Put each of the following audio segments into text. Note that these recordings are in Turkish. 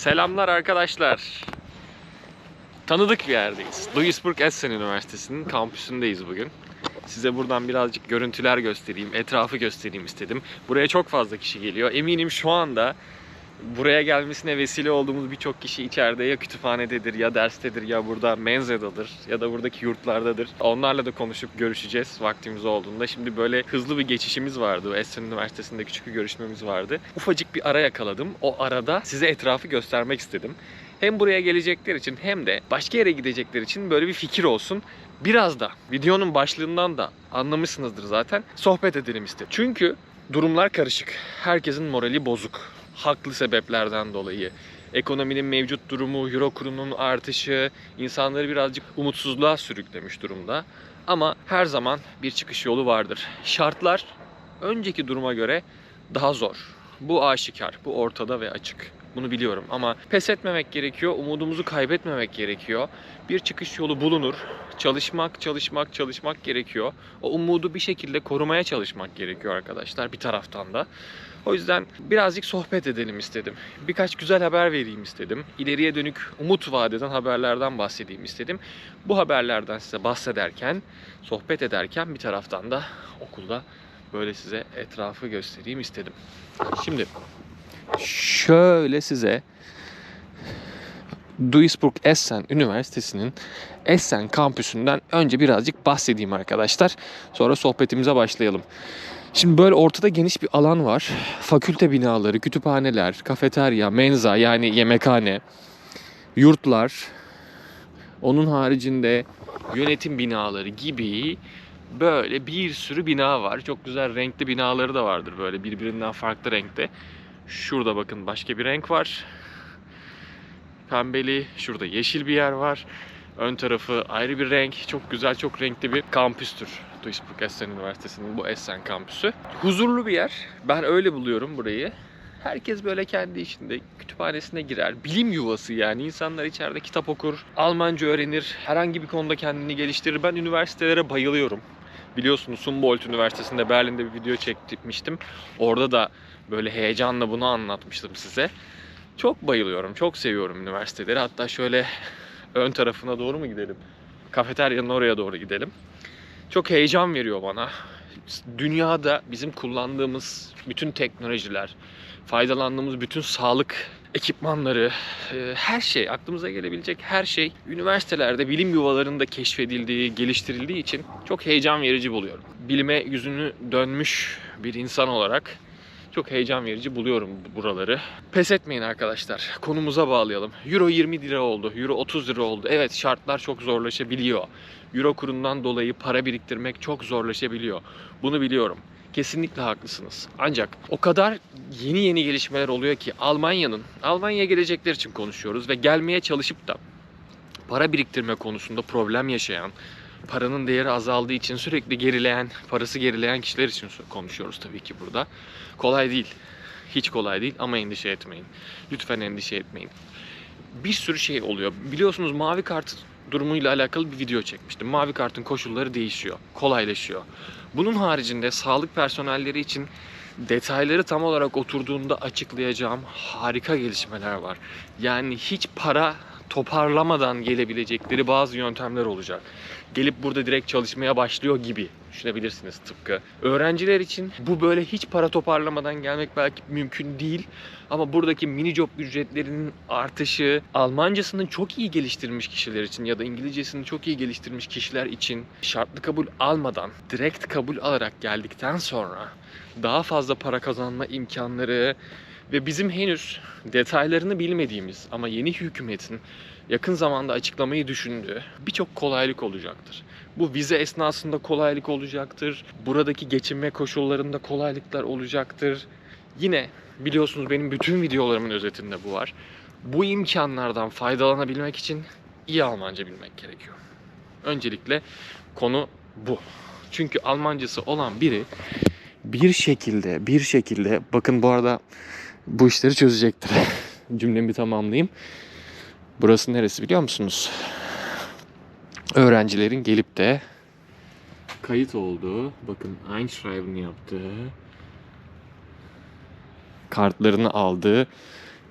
Selamlar arkadaşlar. Tanıdık bir yerdeyiz. Duisburg Essen Üniversitesi'nin kampüsündeyiz bugün. Size buradan birazcık görüntüler göstereyim, etrafı göstereyim istedim. Buraya çok fazla kişi geliyor. Eminim şu anda buraya gelmesine vesile olduğumuz birçok kişi içeride ya kütüphanededir ya derstedir ya burada menzadadır ya da buradaki yurtlardadır. Onlarla da konuşup görüşeceğiz vaktimiz olduğunda. Şimdi böyle hızlı bir geçişimiz vardı. Essen Üniversitesi'nde küçük bir görüşmemiz vardı. Ufacık bir ara yakaladım. O arada size etrafı göstermek istedim. Hem buraya gelecekler için hem de başka yere gidecekler için böyle bir fikir olsun. Biraz da videonun başlığından da anlamışsınızdır zaten. Sohbet edelim istedim. Çünkü durumlar karışık. Herkesin morali bozuk. Haklı sebeplerden dolayı. Ekonominin mevcut durumu, euro kurunun artışı insanları birazcık umutsuzluğa sürüklemiş durumda. Ama her zaman bir çıkış yolu vardır. Şartlar önceki duruma göre daha zor. Bu aşikar, bu ortada ve açık. Bunu biliyorum ama pes etmemek gerekiyor, umudumuzu kaybetmemek gerekiyor. Bir çıkış yolu bulunur. Çalışmak, çalışmak, çalışmak gerekiyor. O umudu bir şekilde korumaya çalışmak gerekiyor arkadaşlar bir taraftan da. O yüzden birazcık sohbet edelim istedim. Birkaç güzel haber vereyim istedim. İleriye dönük umut vadeden haberlerden bahsedeyim istedim. Bu haberlerden size bahsederken, sohbet ederken bir taraftan da okulda böyle size etrafı göstereyim istedim. Şimdi şöyle size Duisburg Essen Üniversitesi'nin Essen kampüsünden önce birazcık bahsedeyim arkadaşlar. Sonra sohbetimize başlayalım. Şimdi böyle ortada geniş bir alan var. Fakülte binaları, kütüphaneler, kafeterya, menza yani yemekhane, yurtlar, onun haricinde yönetim binaları gibi böyle bir sürü bina var. Çok güzel renkli binaları da vardır böyle birbirinden farklı renkte. Şurada bakın başka bir renk var. Pembeli, şurada yeşil bir yer var. Ön tarafı ayrı bir renk. Çok güzel, çok renkli bir kampüstür. Duisburg Essen Üniversitesi'nin bu Essen kampüsü. Huzurlu bir yer. Ben öyle buluyorum burayı. Herkes böyle kendi içinde kütüphanesine girer. Bilim yuvası yani. İnsanlar içeride kitap okur, Almanca öğrenir, herhangi bir konuda kendini geliştirir. Ben üniversitelere bayılıyorum. Biliyorsunuz Humboldt Üniversitesi'nde Berlin'de bir video çekmiştim. Orada da böyle heyecanla bunu anlatmıştım size. Çok bayılıyorum, çok seviyorum üniversiteleri. Hatta şöyle ön tarafına doğru mu gidelim? Kafeteryanın oraya doğru gidelim. Çok heyecan veriyor bana. Dünyada bizim kullandığımız bütün teknolojiler, faydalandığımız bütün sağlık ekipmanları, e, her şey, aklımıza gelebilecek her şey üniversitelerde, bilim yuvalarında keşfedildiği, geliştirildiği için çok heyecan verici buluyorum. Bilime yüzünü dönmüş bir insan olarak çok heyecan verici buluyorum buraları. Pes etmeyin arkadaşlar. Konumuza bağlayalım. Euro 20 lira oldu. Euro 30 lira oldu. Evet şartlar çok zorlaşabiliyor. Euro kurundan dolayı para biriktirmek çok zorlaşabiliyor. Bunu biliyorum. Kesinlikle haklısınız. Ancak o kadar yeni yeni gelişmeler oluyor ki Almanya'nın, Almanya'ya gelecekler için konuşuyoruz ve gelmeye çalışıp da para biriktirme konusunda problem yaşayan, paranın değeri azaldığı için sürekli gerileyen, parası gerileyen kişiler için konuşuyoruz tabii ki burada. Kolay değil. Hiç kolay değil ama endişe etmeyin. Lütfen endişe etmeyin. Bir sürü şey oluyor. Biliyorsunuz mavi kart durumuyla alakalı bir video çekmiştim. Mavi kartın koşulları değişiyor, kolaylaşıyor. Bunun haricinde sağlık personelleri için detayları tam olarak oturduğunda açıklayacağım harika gelişmeler var. Yani hiç para toparlamadan gelebilecekleri bazı yöntemler olacak. Gelip burada direkt çalışmaya başlıyor gibi düşünebilirsiniz tıpkı. Öğrenciler için bu böyle hiç para toparlamadan gelmek belki mümkün değil. Ama buradaki mini job ücretlerinin artışı, Almancasını çok iyi geliştirmiş kişiler için ya da İngilizcesini çok iyi geliştirmiş kişiler için şartlı kabul almadan direkt kabul alarak geldikten sonra daha fazla para kazanma imkanları ve bizim henüz detaylarını bilmediğimiz ama yeni hükümetin yakın zamanda açıklamayı düşündüğü birçok kolaylık olacaktır. Bu vize esnasında kolaylık olacaktır. Buradaki geçinme koşullarında kolaylıklar olacaktır. Yine biliyorsunuz benim bütün videolarımın özetinde bu var. Bu imkanlardan faydalanabilmek için iyi Almanca bilmek gerekiyor. Öncelikle konu bu. Çünkü Almancası olan biri bir şekilde bir şekilde bakın bu arada bu işleri çözecektir. Cümlemi tamamlayayım. Burası neresi biliyor musunuz? Öğrencilerin gelip de kayıt olduğu, bakın Einschreiben yaptığı, kartlarını aldığı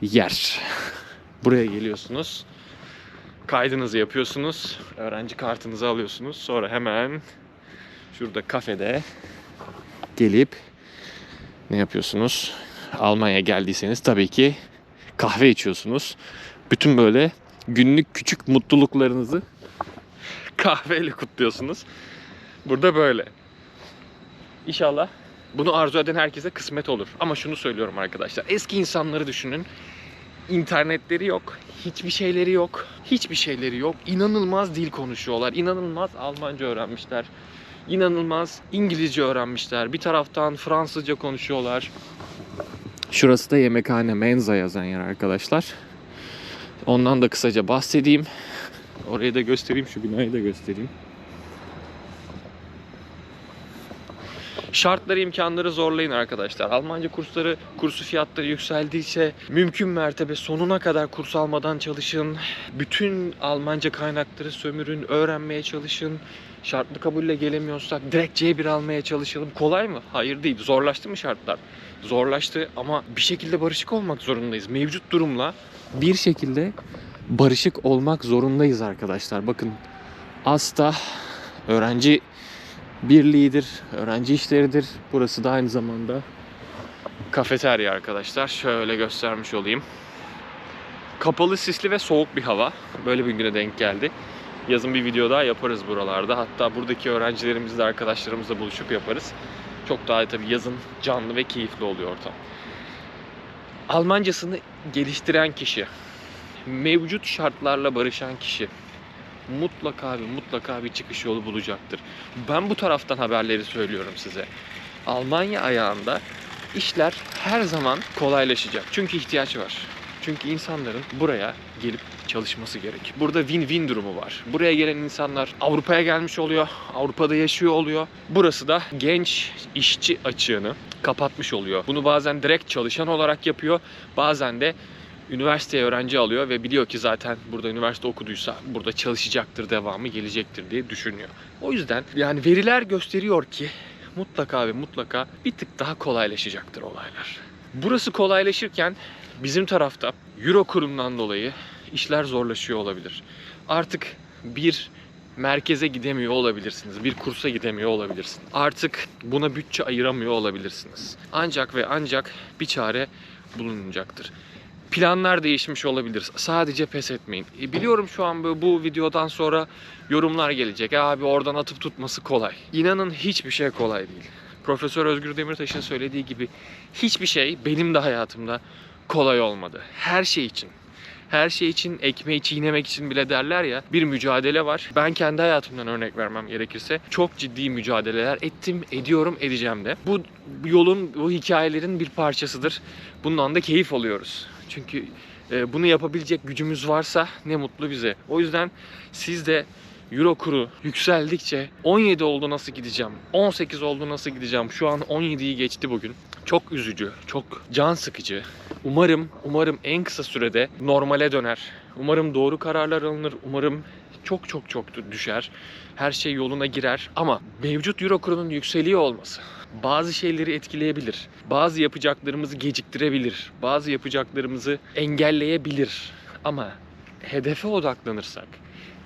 yer. Buraya geliyorsunuz. Kaydınızı yapıyorsunuz. Öğrenci kartınızı alıyorsunuz. Sonra hemen şurada kafede gelip ne yapıyorsunuz? Almanya'ya geldiyseniz tabii ki kahve içiyorsunuz. Bütün böyle günlük küçük mutluluklarınızı kahveyle kutluyorsunuz. Burada böyle. İnşallah bunu arzu eden herkese kısmet olur. Ama şunu söylüyorum arkadaşlar. Eski insanları düşünün. İnternetleri yok. Hiçbir şeyleri yok. Hiçbir şeyleri yok. İnanılmaz dil konuşuyorlar. İnanılmaz Almanca öğrenmişler. İnanılmaz İngilizce öğrenmişler. Bir taraftan Fransızca konuşuyorlar. Şurası da yemekhane Menza yazan yer arkadaşlar. Ondan da kısaca bahsedeyim. Orayı da göstereyim, şu binayı da göstereyim. Şartları, imkanları zorlayın arkadaşlar. Almanca kursları, kursu fiyatları yükseldiyse mümkün mertebe sonuna kadar kurs almadan çalışın. Bütün Almanca kaynakları sömürün, öğrenmeye çalışın. Şartlı kabulle gelemiyorsak direkt C1 almaya çalışalım. Kolay mı? Hayır değil. Zorlaştı mı şartlar? Zorlaştı ama bir şekilde barışık olmak zorundayız. Mevcut durumla bir şekilde barışık olmak zorundayız arkadaşlar. Bakın Asta öğrenci birliğidir, öğrenci işleridir. Burası da aynı zamanda kafeterya arkadaşlar. Şöyle göstermiş olayım. Kapalı, sisli ve soğuk bir hava. Böyle bir güne denk geldi. Yazın bir video daha yaparız buralarda. Hatta buradaki öğrencilerimizle, arkadaşlarımızla buluşup yaparız. Çok daha tabii yazın canlı ve keyifli oluyor ortam. Almancasını geliştiren kişi, mevcut şartlarla barışan kişi mutlaka ve mutlaka bir çıkış yolu bulacaktır. Ben bu taraftan haberleri söylüyorum size. Almanya ayağında işler her zaman kolaylaşacak. Çünkü ihtiyaç var. Çünkü insanların buraya gelip çalışması gerek. Burada win-win durumu var. Buraya gelen insanlar Avrupa'ya gelmiş oluyor. Avrupa'da yaşıyor oluyor. Burası da genç işçi açığını kapatmış oluyor. Bunu bazen direkt çalışan olarak yapıyor. Bazen de üniversiteye öğrenci alıyor ve biliyor ki zaten burada üniversite okuduysa burada çalışacaktır, devamı gelecektir diye düşünüyor. O yüzden yani veriler gösteriyor ki mutlaka ve mutlaka bir tık daha kolaylaşacaktır olaylar. Burası kolaylaşırken bizim tarafta Euro kurundan dolayı işler zorlaşıyor olabilir. Artık bir merkeze gidemiyor olabilirsiniz. Bir kursa gidemiyor olabilirsiniz. Artık buna bütçe ayıramıyor olabilirsiniz. Ancak ve ancak bir çare bulunacaktır planlar değişmiş olabilir. Sadece pes etmeyin. E, biliyorum şu an böyle bu videodan sonra yorumlar gelecek. "E Abi oradan atıp tutması kolay. İnanın hiçbir şey kolay değil. Profesör Özgür Demirtaş'ın söylediği gibi hiçbir şey benim de hayatımda kolay olmadı. Her şey için. Her şey için ekmeği çiğnemek için bile derler ya bir mücadele var. Ben kendi hayatımdan örnek vermem gerekirse çok ciddi mücadeleler ettim, ediyorum, edeceğim de. Bu yolun, bu hikayelerin bir parçasıdır. Bundan da keyif alıyoruz. Çünkü e, bunu yapabilecek gücümüz varsa ne mutlu bize. O yüzden siz de Euro kuru yükseldikçe 17 oldu nasıl gideceğim? 18 oldu nasıl gideceğim? Şu an 17'yi geçti bugün. Çok üzücü, çok can sıkıcı. Umarım, umarım en kısa sürede normale döner. Umarım doğru kararlar alınır. Umarım çok çok çok düşer. Her şey yoluna girer. Ama mevcut Euro kurunun yükseliyor olması bazı şeyleri etkileyebilir. Bazı yapacaklarımızı geciktirebilir. Bazı yapacaklarımızı engelleyebilir. Ama hedefe odaklanırsak,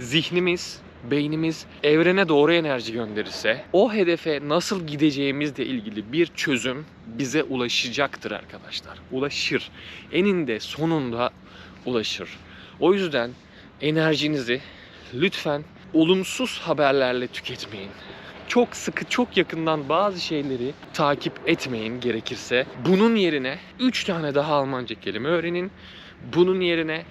zihnimiz, beynimiz evrene doğru enerji gönderirse o hedefe nasıl gideceğimizle ilgili bir çözüm bize ulaşacaktır arkadaşlar. Ulaşır. Eninde sonunda ulaşır. O yüzden enerjinizi lütfen olumsuz haberlerle tüketmeyin çok sıkı, çok yakından bazı şeyleri takip etmeyin gerekirse. Bunun yerine 3 tane daha Almanca kelime öğrenin. Bunun yerine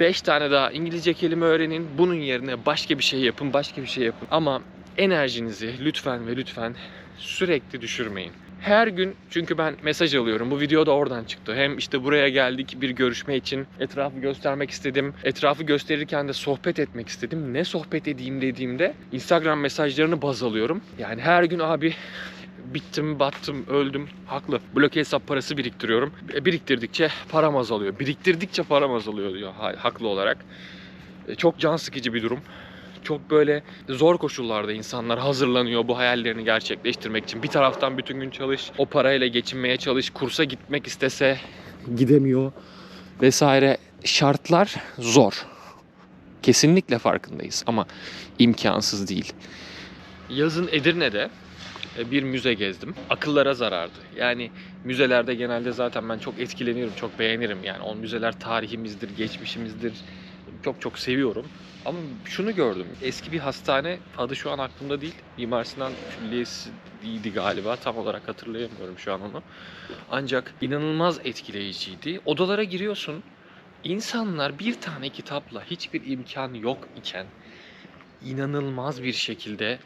5 tane daha İngilizce kelime öğrenin. Bunun yerine başka bir şey yapın, başka bir şey yapın. Ama enerjinizi lütfen ve lütfen sürekli düşürmeyin. Her gün çünkü ben mesaj alıyorum. Bu video da oradan çıktı. Hem işte buraya geldik bir görüşme için. Etrafı göstermek istedim. Etrafı gösterirken de sohbet etmek istedim. Ne sohbet edeyim dediğimde Instagram mesajlarını baz alıyorum. Yani her gün abi bittim, battım, öldüm. Haklı. Bloke hesap parası biriktiriyorum. E, Biriktirdikçe param azalıyor. Biriktirdikçe param azalıyor diyor ha- haklı olarak. E, Çok can sıkıcı bir durum. Çok böyle zor koşullarda insanlar hazırlanıyor bu hayallerini gerçekleştirmek için. Bir taraftan bütün gün çalış, o parayla geçinmeye çalış, kursa gitmek istese gidemiyor vesaire. şartlar zor. Kesinlikle farkındayız ama imkansız değil. Yazın Edirne'de bir müze gezdim. Akıllara zarardı. Yani müzelerde genelde zaten ben çok etkileniyorum, çok beğenirim. Yani o müzeler tarihimizdir, geçmişimizdir. Çok çok seviyorum. Ama şunu gördüm. Eski bir hastane, adı şu an aklımda değil. Mimar Sinan Külliyesi'ydi galiba. Tam olarak hatırlayamıyorum şu an onu. Ancak inanılmaz etkileyiciydi. Odalara giriyorsun. İnsanlar bir tane kitapla hiçbir imkan yok iken inanılmaz bir şekilde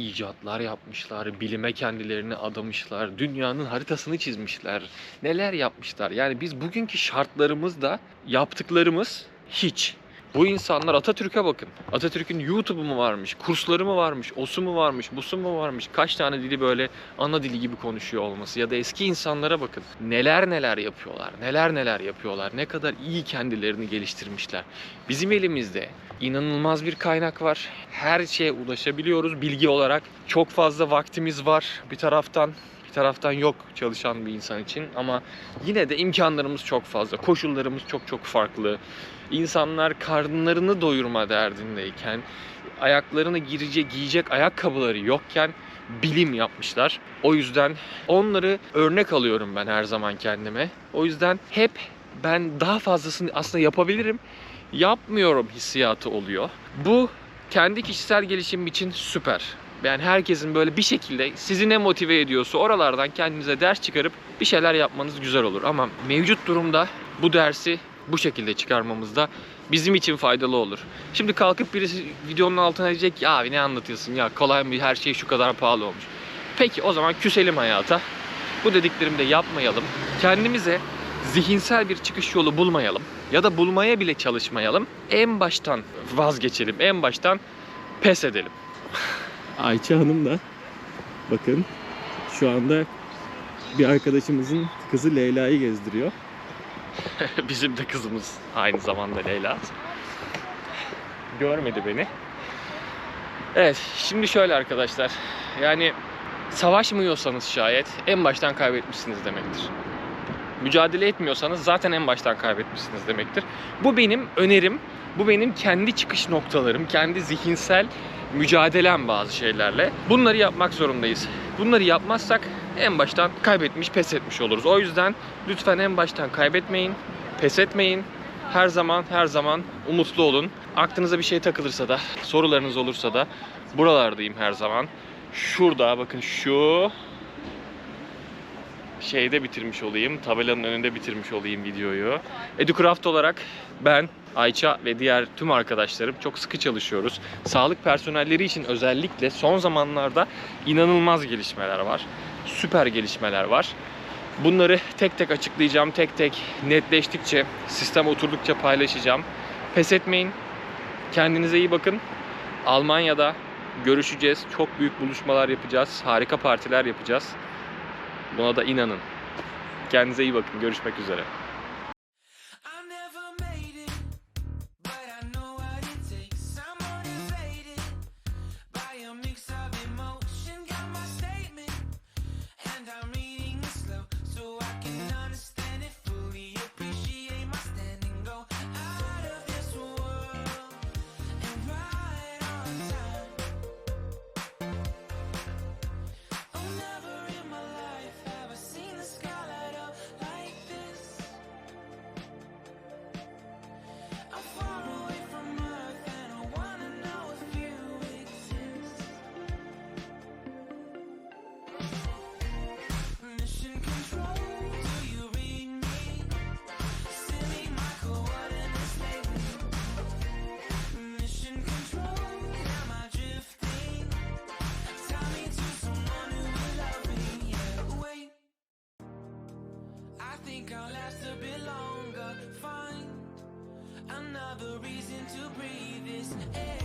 icatlar yapmışlar, bilime kendilerini adamışlar, dünyanın haritasını çizmişler, neler yapmışlar. Yani biz bugünkü şartlarımızda yaptıklarımız hiç. Bu insanlar Atatürk'e bakın. Atatürk'ün YouTube'u mu varmış, kursları mı varmış, osu mu varmış, busu mu varmış, kaç tane dili böyle ana dili gibi konuşuyor olması ya da eski insanlara bakın. Neler neler yapıyorlar, neler neler yapıyorlar, ne kadar iyi kendilerini geliştirmişler. Bizim elimizde inanılmaz bir kaynak var. Her şeye ulaşabiliyoruz bilgi olarak. Çok fazla vaktimiz var bir taraftan. Bir taraftan yok çalışan bir insan için ama yine de imkanlarımız çok fazla. Koşullarımız çok çok farklı. İnsanlar karnlarını doyurma derdindeyken, ayaklarını girecek, giyecek ayakkabıları yokken bilim yapmışlar. O yüzden onları örnek alıyorum ben her zaman kendime. O yüzden hep ben daha fazlasını aslında yapabilirim yapmıyorum hissiyatı oluyor. Bu kendi kişisel gelişim için süper. Yani herkesin böyle bir şekilde sizi ne motive ediyorsa oralardan kendinize ders çıkarıp bir şeyler yapmanız güzel olur. Ama mevcut durumda bu dersi bu şekilde çıkarmamız da bizim için faydalı olur. Şimdi kalkıp birisi videonun altına diyecek ya abi ne anlatıyorsun ya kolay mı her şey şu kadar pahalı olmuş. Peki o zaman küselim hayata. Bu dediklerimi de yapmayalım. Kendimize zihinsel bir çıkış yolu bulmayalım ya da bulmaya bile çalışmayalım. En baştan vazgeçelim. En baştan pes edelim. Ayça Hanım da bakın şu anda bir arkadaşımızın kızı Leyla'yı gezdiriyor. Bizim de kızımız aynı zamanda Leyla. Görmedi beni. Evet, şimdi şöyle arkadaşlar. Yani savaşmıyorsanız şayet en baştan kaybetmişsiniz demektir. Mücadele etmiyorsanız zaten en baştan kaybetmişsiniz demektir. Bu benim önerim. Bu benim kendi çıkış noktalarım, kendi zihinsel mücadelem bazı şeylerle. Bunları yapmak zorundayız. Bunları yapmazsak en baştan kaybetmiş, pes etmiş oluruz. O yüzden lütfen en baştan kaybetmeyin, pes etmeyin. Her zaman her zaman umutlu olun. Aklınıza bir şey takılırsa da, sorularınız olursa da buralardayım her zaman. Şurada bakın şu şeyde bitirmiş olayım. Tabelanın önünde bitirmiş olayım videoyu. Educraft olarak ben, Ayça ve diğer tüm arkadaşlarım çok sıkı çalışıyoruz. Sağlık personelleri için özellikle son zamanlarda inanılmaz gelişmeler var. Süper gelişmeler var. Bunları tek tek açıklayacağım. Tek tek netleştikçe, sistem oturdukça paylaşacağım. Pes etmeyin. Kendinize iyi bakın. Almanya'da görüşeceğiz. Çok büyük buluşmalar yapacağız. Harika partiler yapacağız. Buna da inanın. Kendinize iyi bakın. Görüşmek üzere. I'll last a bit longer. Find another reason to breathe this air.